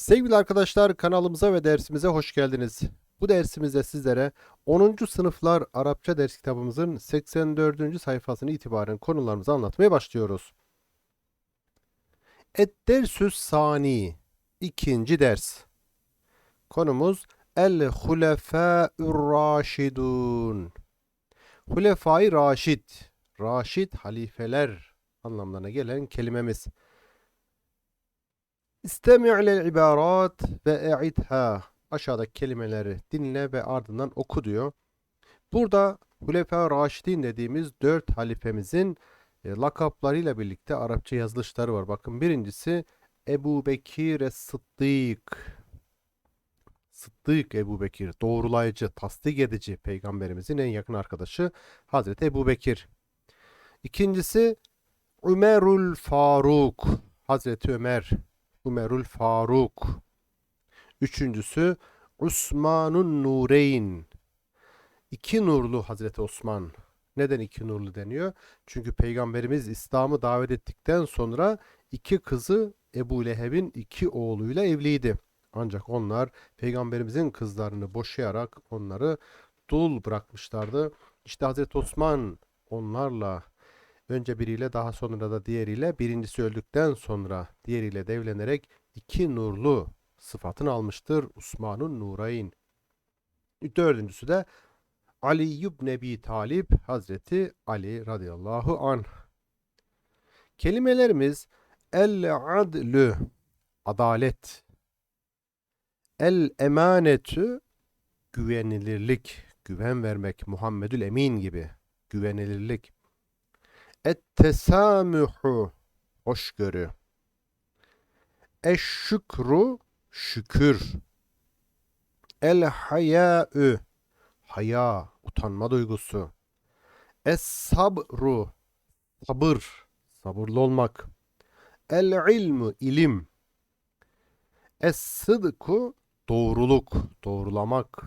Sevgili arkadaşlar kanalımıza ve dersimize hoş geldiniz. Bu dersimizde sizlere 10. sınıflar Arapça ders kitabımızın 84. sayfasını itibaren konularımızı anlatmaya başlıyoruz. Et-dersüs sani ikinci ders. Konumuz El Hulefâ'ür Raşidun. Hulefai Raşid, Raşid halifeler anlamlarına gelen kelimemiz. İstemi' ilel ibarat ve e'idha. Aşağıdaki kelimeleri dinle ve ardından oku diyor. Burada Hulefa Raşidin dediğimiz dört halifemizin e, lakaplarıyla birlikte Arapça yazılışları var. Bakın birincisi Ebu Bekir Es-Sıddık. Sıddık Ebu Bekir, doğrulayıcı, tasdik edici peygamberimizin en yakın arkadaşı Hazreti Ebu Bekir. İkincisi Ömerül Faruk, Hazreti Ömer, Ömerül Faruk. Üçüncüsü Osmanun Nureyn. İki nurlu Hazreti Osman. Neden iki nurlu deniyor? Çünkü Peygamberimiz İslam'ı davet ettikten sonra iki kızı Ebu Leheb'in iki oğluyla evliydi. Ancak onlar Peygamberimizin kızlarını boşayarak onları dul bırakmışlardı. İşte Hazreti Osman onlarla önce biriyle daha sonra da diğeriyle birincisi öldükten sonra diğeriyle de evlenerek iki nurlu sıfatını almıştır. Osman'ın Nurayn. Dördüncüsü de Ali ibn Talip Hazreti Ali radıyallahu anh. Kelimelerimiz el adlü adalet el emanetü güvenilirlik, güven vermek, Muhammedül Emin gibi güvenilirlik. Et tesamuhu hoşgörü. Eşşükru şükür. El hayâ'ü haya, utanma duygusu. Es sabru sabır, sabırlı olmak. El ilmu ilim. Es sıdku doğruluk, doğrulamak.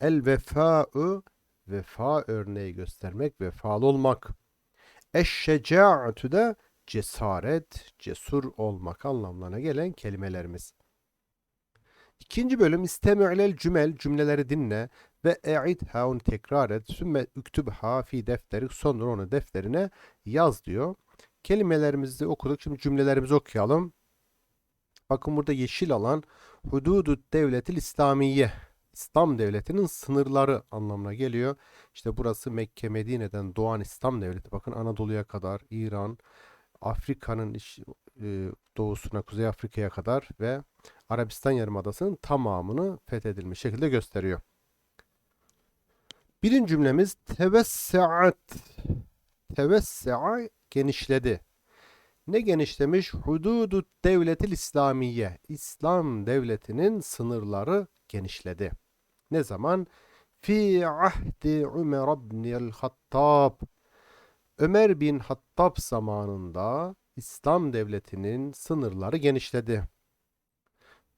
El vefa'u vefa örneği göstermek, vefalı olmak. Eşşeca'atü de cesaret, cesur olmak anlamlarına gelen kelimelerimiz. İkinci bölüm istemi'lel cümel cümleleri dinle ve e'idha onu tekrar et. Sümme üktübha fi defterik sonra onu defterine yaz diyor. Kelimelerimizi okuduk. Şimdi cümlelerimizi okuyalım. Bakın burada yeşil alan hududu devletil İslamiye. İslam devletinin sınırları anlamına geliyor. İşte burası Mekke Medine'den doğan İslam devleti. Bakın Anadolu'ya kadar İran, Afrika'nın e, doğusuna, Kuzey Afrika'ya kadar ve Arabistan Yarımadası'nın tamamını fethedilmiş şekilde gösteriyor. Birinci cümlemiz tevesseat. Tevesse'a genişledi. Ne genişlemiş? Hududu devletil İslamiye. İslam devletinin sınırları genişledi. Ne zaman? Fi ahdi Ömer ibnil Hattab. Ömer bin Hattab zamanında İslam devletinin sınırları genişledi.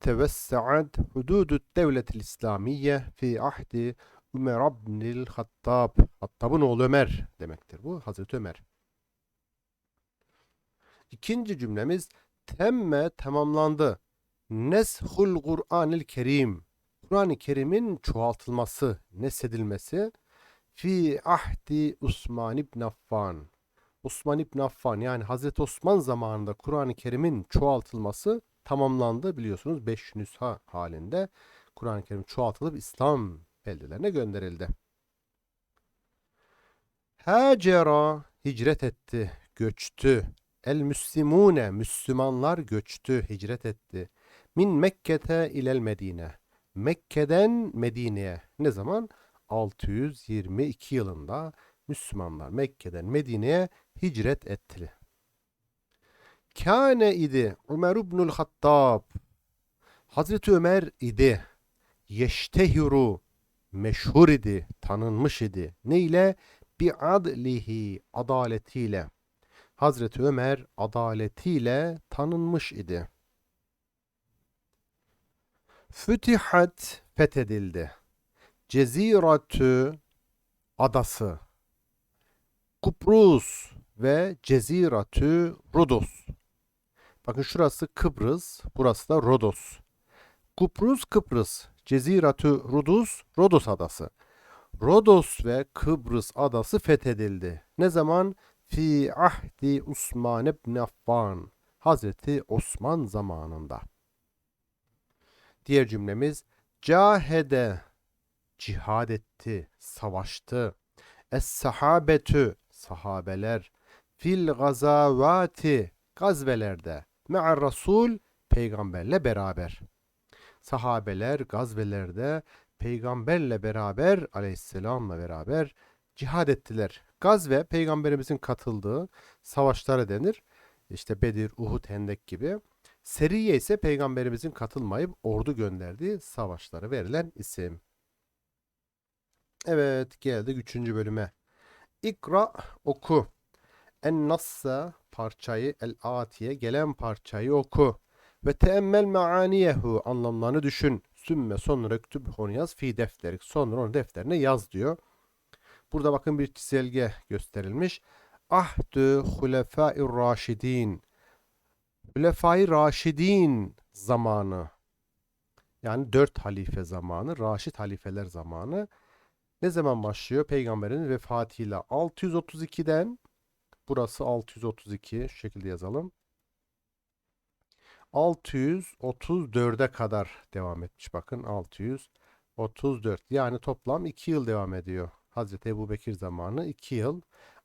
Tevesse'at hududu devletil İslamiye fi ahdi Ömer ibnil Hattab. Hattab'ın oğlu Ömer demektir bu. Hazreti Ömer. İkinci cümlemiz temme tamamlandı. Neshul Kur'anil Kerim. Kur'an-ı Kerim'in çoğaltılması, nesedilmesi fi ahdi Osman ibn Affan. Osman ibn Affan yani Hazreti Osman zamanında Kur'an-ı Kerim'in çoğaltılması tamamlandı biliyorsunuz 5 nüsha halinde Kur'an-ı Kerim çoğaltılıp İslam beldelerine gönderildi. Hacera hicret etti, göçtü. El müslimune Müslümanlar göçtü, hicret etti. Min Mekke'te ilel Medine. Mekke'den Medine'ye. Ne zaman? 622 yılında Müslümanlar Mekke'den Medine'ye hicret ettiler. Kâne idi Ömer ibnül Hattab. Hazreti Ömer idi. Yeştehiru meşhur idi, tanınmış idi. Ne ile? Bi adlihi adaletiyle. Hazreti Ömer adaletiyle tanınmış idi. Fütihat fethedildi. Ceziratü adası. Kuprus ve Ceziratü Rudus. Bakın şurası Kıbrıs, burası da Rodos. Kuprus Kıbrıs, Ceziratü Rudus, Rodos adası. Rodos ve Kıbrıs adası fethedildi. Ne zaman? Fi ahdi Osman ibn Affan. Hazreti Osman zamanında. Diğer cümlemiz cahede cihad etti, savaştı. Es-sahabetü sahabeler fil gazavati gazvelerde me'ar rasul peygamberle beraber. Sahabeler gazvelerde peygamberle beraber aleyhisselamla beraber cihad ettiler. Gazve peygamberimizin katıldığı savaşlara denir. İşte Bedir, Uhud, Hendek gibi. Seriye ise peygamberimizin katılmayıp ordu gönderdiği savaşlara verilen isim. Evet geldik üçüncü bölüme. İkra oku. En nassa parçayı el atiye gelen parçayı oku. Ve teemmel maaniyehu anlamlarını düşün. Sümme sonra kütüb onu yaz fi defterik. Sonra onu defterine yaz diyor. Burada bakın bir çizelge gösterilmiş. Ahdü hulefâi raşidin. Hulefai Raşidin zamanı. Yani dört halife zamanı, Raşid halifeler zamanı. Ne zaman başlıyor? Peygamberin vefatıyla 632'den burası 632 şu şekilde yazalım. 634'e kadar devam etmiş. Bakın 634. Yani toplam 2 yıl devam ediyor. Hazreti Ebu Bekir zamanı 2 yıl.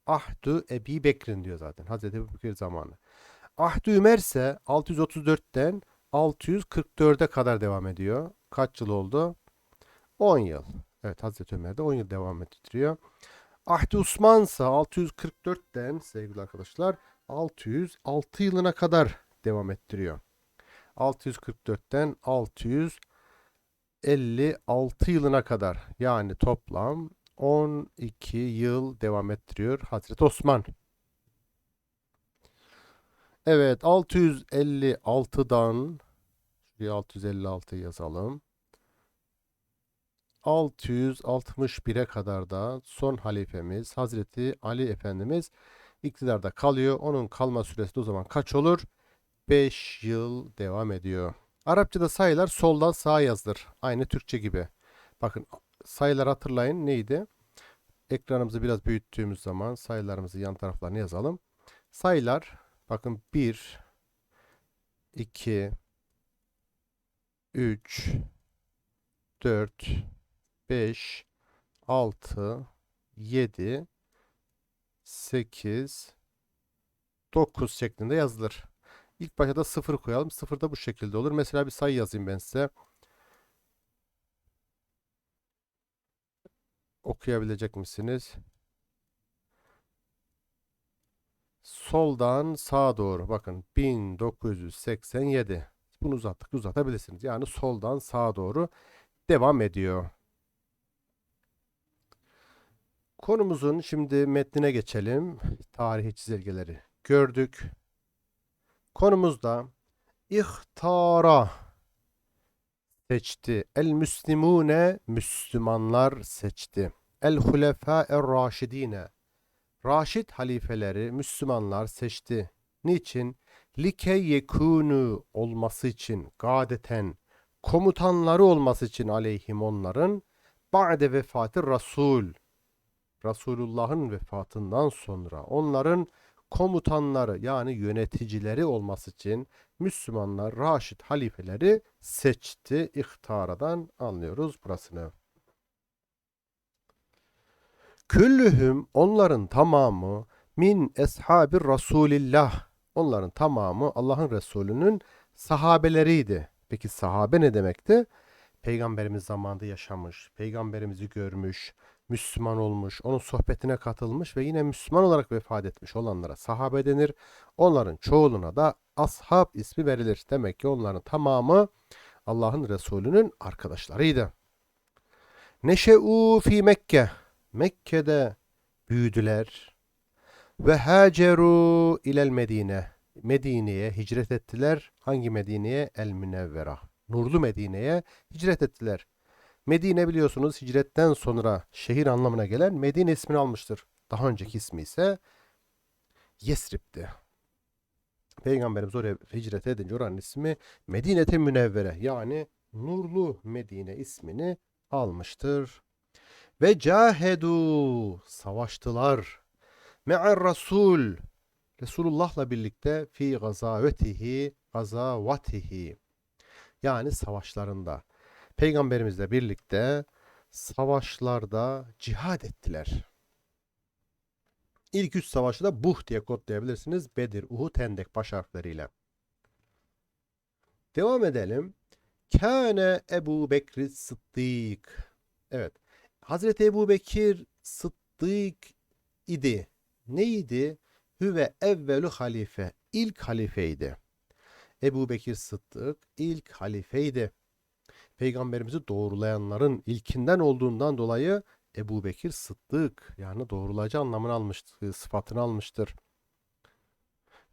Ahdu Ebi Bekir'in diyor zaten. Hazreti Ebu Bekir zamanı. Ahdi Ömer ise 634'ten 644'e kadar devam ediyor. Kaç yıl oldu? 10 yıl. Evet Hazreti Ömer de 10 yıl devam ettiriyor. Ahdi Osman ise 644'ten sevgili arkadaşlar 606 yılına kadar devam ettiriyor. 644'ten 656 yılına kadar yani toplam 12 yıl devam ettiriyor Hazreti Osman. Evet 656'dan şuraya 656 yazalım. 661'e kadar da son halifemiz Hazreti Ali Efendimiz iktidarda kalıyor. Onun kalma süresi de o zaman kaç olur? 5 yıl devam ediyor. Arapçada sayılar soldan sağa yazılır. Aynı Türkçe gibi. Bakın sayılar hatırlayın neydi? Ekranımızı biraz büyüttüğümüz zaman sayılarımızı yan taraflarına yazalım. Sayılar bakın 1 2 3 4 5 6 7 8 9 şeklinde yazılır. İlk başta da 0 koyalım. 0 da bu şekilde olur. Mesela bir sayı yazayım ben size. Okuyabilecek misiniz? Soldan sağa doğru bakın 1987. Bunu uzattık uzatabilirsiniz. Yani soldan sağa doğru devam ediyor. Konumuzun şimdi metnine geçelim. Tarihi çizelgeleri gördük. Konumuzda ihtara seçti. El müslimune Müslümanlar seçti. El hulefa er raşidine Raşid halifeleri Müslümanlar seçti. Niçin? Like yekunu olması için gadeten komutanları olması için aleyhim onların ba'de vefatı Rasul Resulullah'ın vefatından sonra onların komutanları yani yöneticileri olması için Müslümanlar Raşid halifeleri seçti. İhtaradan anlıyoruz burasını. Küllühüm onların tamamı min eshabi Resulillah. Onların tamamı Allah'ın Resulü'nün sahabeleriydi. Peki sahabe ne demekti? Peygamberimiz zamanında yaşamış, peygamberimizi görmüş, Müslüman olmuş, onun sohbetine katılmış ve yine Müslüman olarak vefat etmiş olanlara sahabe denir. Onların çoğuluna da ashab ismi verilir. Demek ki onların tamamı Allah'ın Resulü'nün arkadaşlarıydı. Neşe'u fi Mekke. Mekke'de büyüdüler. Ve haceru ilel Medine. Medine'ye hicret ettiler. Hangi Medine'ye? El Münevvera. Nurlu Medine'ye hicret ettiler. Medine biliyorsunuz hicretten sonra şehir anlamına gelen Medine ismini almıştır. Daha önceki ismi ise Yesrib'ti. Peygamberimiz oraya hicret edince oranın ismi Medine-i Münevvere yani Nurlu Medine ismini almıştır. Ve cahedu savaştılar. Me'er Rasul Resulullah'la birlikte fi gazavetihi gazavatihi yani savaşlarında Peygamberimizle birlikte savaşlarda cihad ettiler. İlk üç savaşı da Buh diye kodlayabilirsiniz. Bedir, Uhud, Hendek baş harfleriyle. Devam edelim. Kâne Ebu Bekir Sıddık. Evet. Hazreti Ebu Bekir Sıddık idi. Neydi? Hüve evvelü halife. İlk halifeydi. Ebu Bekir Sıddık ilk halifeydi. Peygamberimizi doğrulayanların ilkinden olduğundan dolayı Ebu Bekir Sıddık yani doğrulayıcı anlamını almıştır, sıfatını almıştır.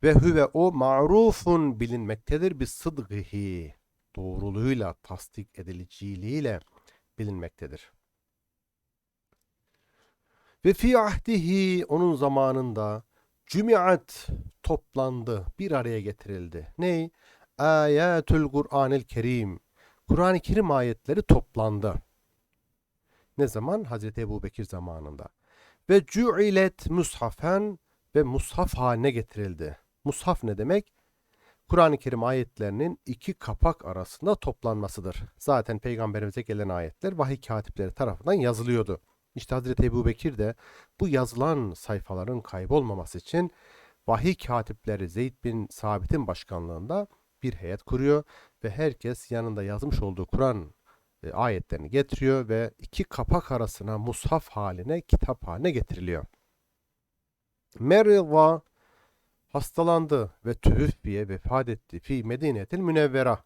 Ve hüve o ma'rufun bilinmektedir bir sıdgıhi doğruluğuyla, tasdik ediliciliğiyle bilinmektedir. Ve fi ahdihi onun zamanında cümiat toplandı, bir araya getirildi. Ney? Ayatul Kur'anil Kerim. Kur'an-ı Kerim ayetleri toplandı. Ne zaman? Hazreti Ebu Bekir zamanında. Ve cu'ilet mushafen ve mushaf haline getirildi. Mushaf ne demek? Kur'an-ı Kerim ayetlerinin iki kapak arasında toplanmasıdır. Zaten peygamberimize gelen ayetler vahiy katipleri tarafından yazılıyordu. İşte Hazreti Ebu Bekir de bu yazılan sayfaların kaybolmaması için vahiy katipleri Zeyd bin Sabit'in başkanlığında bir heyet kuruyor ve herkes yanında yazmış olduğu Kur'an e, ayetlerini getiriyor ve iki kapak arasına mushaf haline, kitap haline getiriliyor. Merva hastalandı ve tühüffiye vefat etti fi Medinetil Münevvera.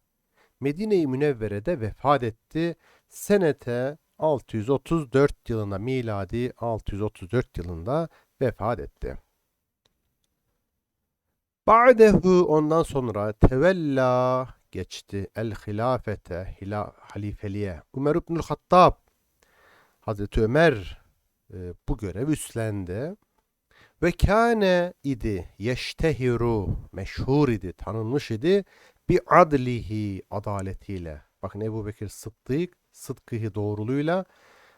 Medine-i Münevvere'de vefat etti. Senete 634 yılında miladi 634 yılında vefat etti. Ba'dehu ondan sonra tevella geçti el hilafete hila, halifeliğe. Ömer İbnül Hattab Hazreti Ömer e, bu görev üstlendi. Ve kâne idi yeştehiru meşhur idi tanınmış idi bi adlihi adaletiyle. Bakın Ebu Bekir Sıddık sıdkıhi doğruluğuyla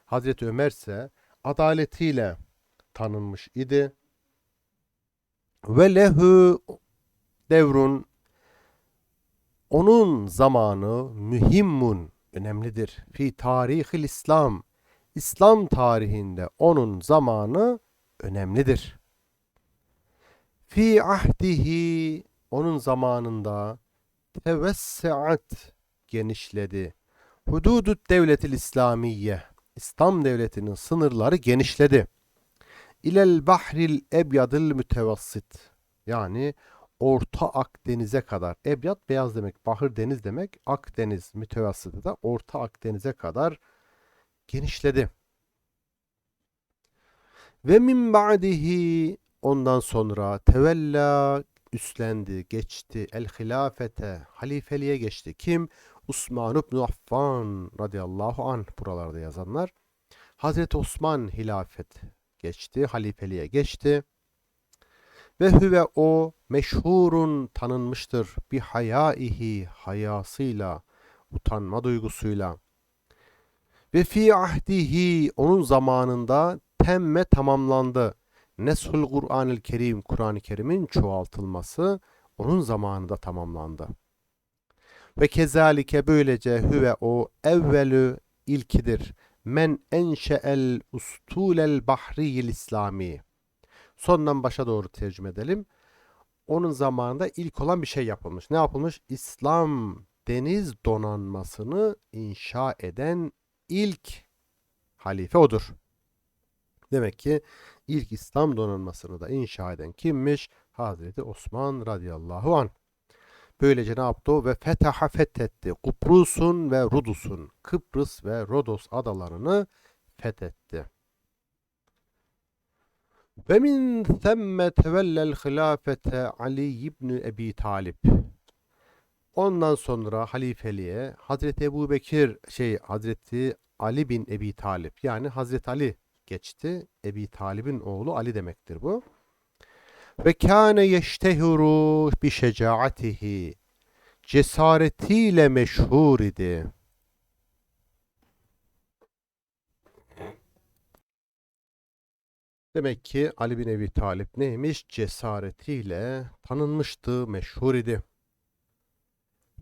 Hazreti Ömer ise adaletiyle tanınmış idi. Ve lehu devrun onun zamanı mühimmun önemlidir. Fi tarihil İslam İslam tarihinde onun zamanı önemlidir. Fi ahdihi onun zamanında tevesseat genişledi. Hududut devletil İslamiye İslam devletinin sınırları genişledi. İlel bahril ebyadil mütevassit yani Orta Akdeniz'e kadar. Ebyat beyaz demek, bahır deniz demek. Akdeniz mütevassıtı da Orta Akdeniz'e kadar genişledi. Ve min ba'dihi ondan sonra tevella üstlendi, geçti. El hilafete, halifeliğe geçti. Kim? Osman ibn Affan radıyallahu an buralarda yazanlar. Hazreti Osman hilafet geçti, halifeliğe geçti. Ve hüve o meşhurun tanınmıştır bir hayaihi hayasıyla, utanma duygusuyla. Ve fi ahdihi onun zamanında temme tamamlandı. Nesul Kur'an-ı Kerim, Kur'an-ı Kerim'in çoğaltılması onun zamanında tamamlandı. Ve kezalike böylece hüve o evvelü ilkidir. Men enşe'el ustulel bahriyil İslami. Sondan başa doğru tercüme edelim. Onun zamanında ilk olan bir şey yapılmış. Ne yapılmış? İslam deniz donanmasını inşa eden ilk halife odur. Demek ki ilk İslam donanmasını da inşa eden kimmiş? Hazreti Osman radıyallahu an. Böylece ne yaptı o? Ve fetaha fethetti. Kuprus'un ve Rudus'un, Kıbrıs ve Rodos adalarını fethetti. Ve min themme tevellel hilafete Ali ibn Ebi Talip. Ondan sonra halifeliğe Hazreti Ebu Bekir şey Hazreti Ali bin Ebi Talip yani Hazreti Ali geçti. Ebi Talib'in oğlu Ali demektir bu. Ve kâne yeştehiru bi şecaatihi. Cesaretiyle meşhur idi. Demek ki Ali bin Ebi Talip neymiş? Cesaretiyle tanınmıştı, meşhur idi.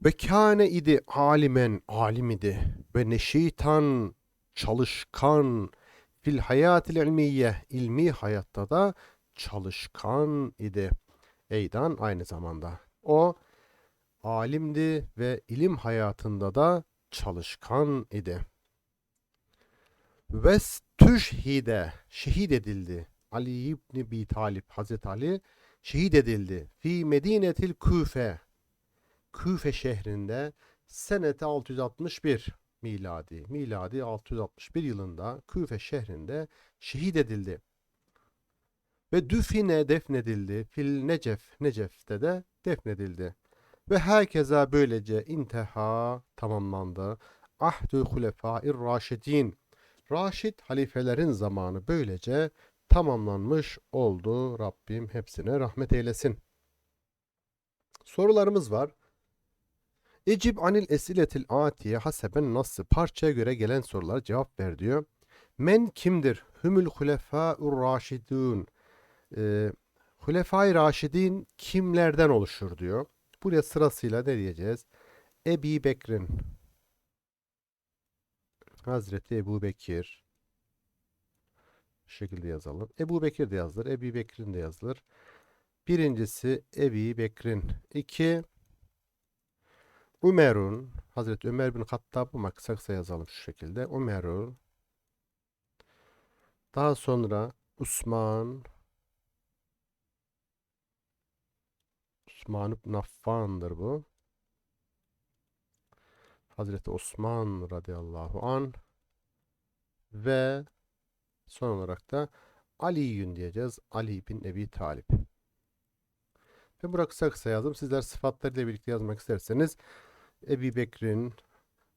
Ve kâne idi alimen, alim idi. Ve neşitan, çalışkan, fil hayatil ilmiye, ilmi hayatta da çalışkan idi. Eydan aynı zamanda. O alimdi ve ilim hayatında da çalışkan idi. Ve tüşhide, şehit edildi. Ali ibn Bi Talip, Hazreti Ali şehit edildi. Fi Medinetil Küfe, Küfe şehrinde senete 661 miladi. Miladi 661 yılında Küfe şehrinde şehit edildi. Ve düfine defnedildi. Fil Necef, Necef'te de defnedildi. Ve herkese böylece intiha tamamlandı. Ahdü hulefâir raşidin. Raşid halifelerin zamanı böylece tamamlanmış oldu. Rabbim hepsine rahmet eylesin. Sorularımız var. Ecib anil esiletil atiye haseben nasıl parçaya göre gelen sorulara cevap ver diyor. Men kimdir? Hümül hulefâur raşidun. Ee, Hulefai Raşidin kimlerden oluşur diyor. Buraya sırasıyla ne diyeceğiz? Ebi Bekir'in Hazreti Ebu Bekir şu şekilde yazalım. Ebu Bekir de yazılır. Ebi Bekir'in de yazılır. Birincisi Ebi Bekir'in. İki Ömer'un Hazreti Ömer bin Hattab ama kısa kısa yazalım şu şekilde. Ömer'un daha sonra Osman Osman ibn Affan'dır bu. Hazreti Osman radıyallahu an ve son olarak da Ali'yün diyeceğiz. Ali bin Ebi Talip. Ben burada kısa kısa yazdım. Sizler sıfatlarıyla birlikte yazmak isterseniz Ebi Bekir'in,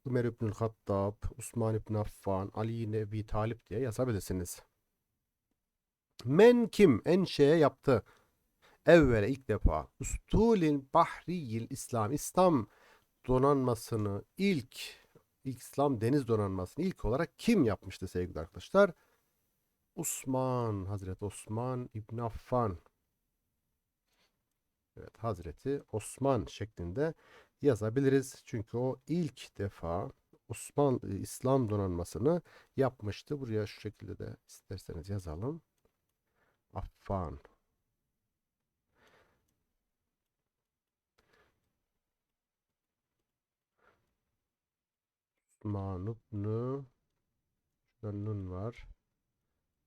Ömer İbnül Hattab, Osman İbn Affan, Ali bin Ebi Talip diye yazabilirsiniz. Men kim en şeye yaptı? Evvele ilk defa Ustulin Bahriyil İslam İslam donanmasını ilk İslam deniz donanmasını ilk olarak kim yapmıştı sevgili arkadaşlar? Osman, Hazreti Osman İbn Affan. Evet, Hazreti Osman şeklinde yazabiliriz. Çünkü o ilk defa Osman İslam donanmasını yapmıştı. Buraya şu şekilde de isterseniz yazalım. Affan. Osman ibn Şurada nun var.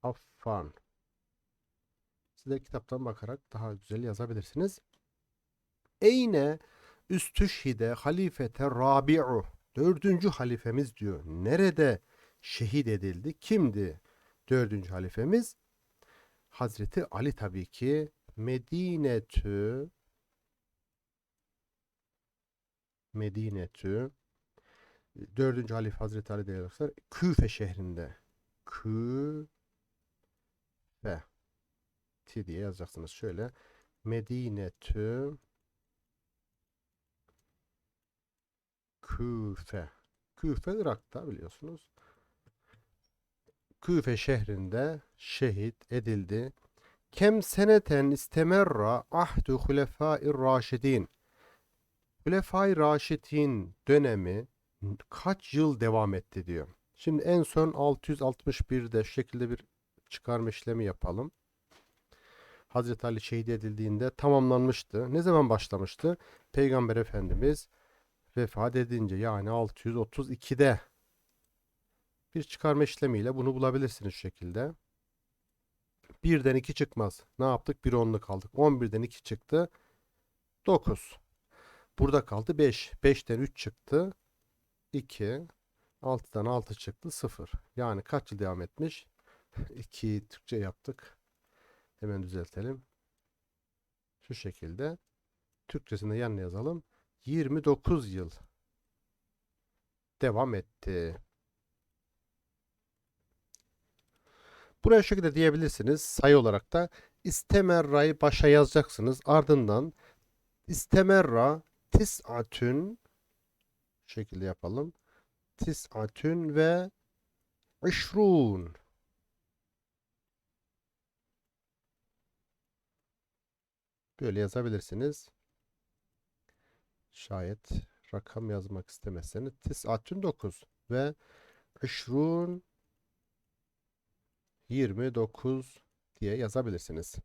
Affan. Siz de kitaptan bakarak daha güzel yazabilirsiniz. Eyne üstüşhide halifete rabi'u. Dördüncü halifemiz diyor. Nerede şehit edildi? Kimdi dördüncü halifemiz? Hazreti Ali tabii ki Medinetü Medinetü Dördüncü halife Hazreti Ali değerli arkadaşlar Küfe şehrinde Küfe T diye yazacaksınız şöyle Medinetü Küfe Küfe Irak'ta biliyorsunuz. Küfe şehrinde şehit edildi. Kem seneten istemerra ahdu hulefâir raşidin. Hulefai Raşidin dönemi kaç yıl devam etti diyor. Şimdi en son 661'de şu şekilde bir çıkarma işlemi yapalım. Hazreti Ali şehit edildiğinde tamamlanmıştı. Ne zaman başlamıştı? Peygamber Efendimiz vefat edince yani 632'de bir çıkarma işlemiyle bunu bulabilirsiniz şu şekilde. 1'den 2 çıkmaz. Ne yaptık? 1 onluk aldık. 11'den 2 çıktı. 9. Burada kaldı 5. 5'ten 3 çıktı. 2. 6'dan 6 çıktı 0. Yani kaç yıl devam etmiş? 2'yi Türkçe yaptık. Hemen düzeltelim. Şu şekilde. Türkçesinde yanına yazalım. 29 yıl devam etti. Buraya şu şekilde diyebilirsiniz. Sayı olarak da istemerra'yı başa yazacaksınız. Ardından istemerra tis'atün şekilde yapalım. Tis'atün ve işrun. Böyle yazabilirsiniz. Şayet rakam yazmak istemezseniz tis'atün 9 ve işrun 29 diye yazabilirsiniz.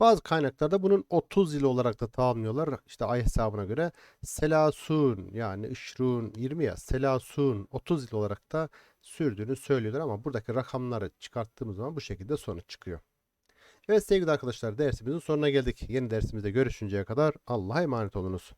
Bazı kaynaklarda bunun 30 yıl olarak da tamamlıyorlar. İşte ay hesabına göre selasun yani işrun 20 ya selasun 30 yıl olarak da sürdüğünü söylüyorlar ama buradaki rakamları çıkarttığımız zaman bu şekilde sonuç çıkıyor. Evet sevgili arkadaşlar dersimizin sonuna geldik. Yeni dersimizde görüşünceye kadar Allah'a emanet olunuz.